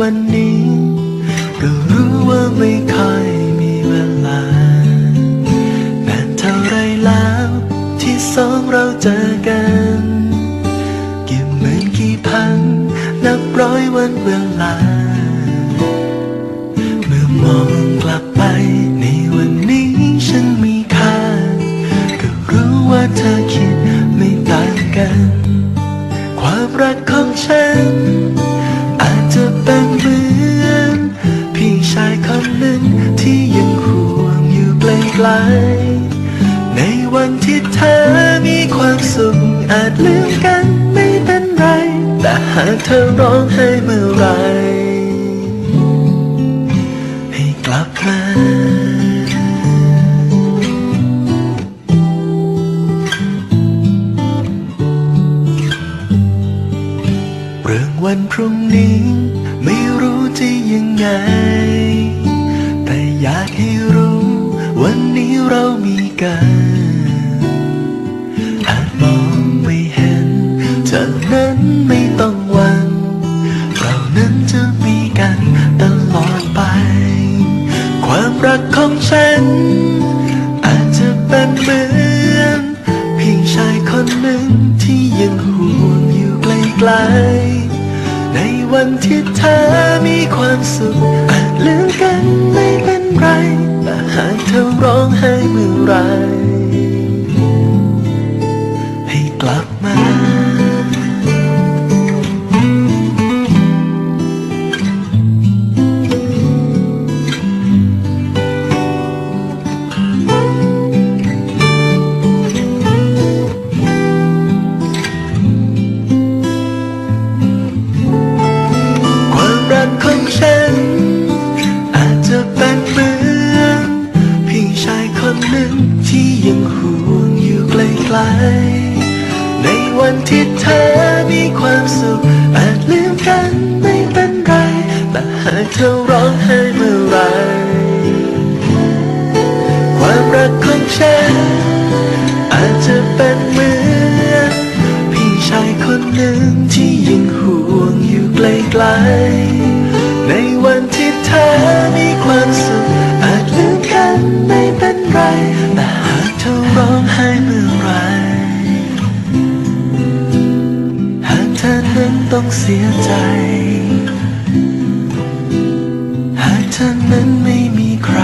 วันนี้ ก็รู้ว่าไม่ค่อยมีเวลานานเท่าไรแล้ว ที่สองเราเจอกันเกี่หมือนกี่พันนับร้อยวันเวลา เมื่อมองกลับไปในวันนี้ฉันมีค่า ก็รู้ว่าเธอคิดไม่ต่างกัน ความรักของฉัน ลในวันที่เธอมีความสุขอาจลืมกันไม่เป็นไร แต่หากเธอร้องไห้เมื่อไร ให้กลับมาเรื่องวันพรุ่งนี้ ไม่รู้จะยังไง กันอาจมองไม่เห็นเธอนั้นไม่ต้องหวัง เรานั้นจะมีกันตลอดไป ความรักของฉัน อาจจะเป็นเหมือนเพียงชายคนหนึ่งที่ยังห่วงอยู่ไกลๆในวันที่เธอมีความสุขอาจลืมกันไม่เป็น ก วันที่เธอมีความสุขอาจลืมกันไม่เป็นไร แต่หากเธอร้องไห้เมื่อไร ความรักของฉัน อาจจะเป็นเหมือนพี่ชายคนหนึ่งที่ยังห่วงอยู่ไกลๆ ต้องเสียใจ หากเธอนั้นไม่มีใคร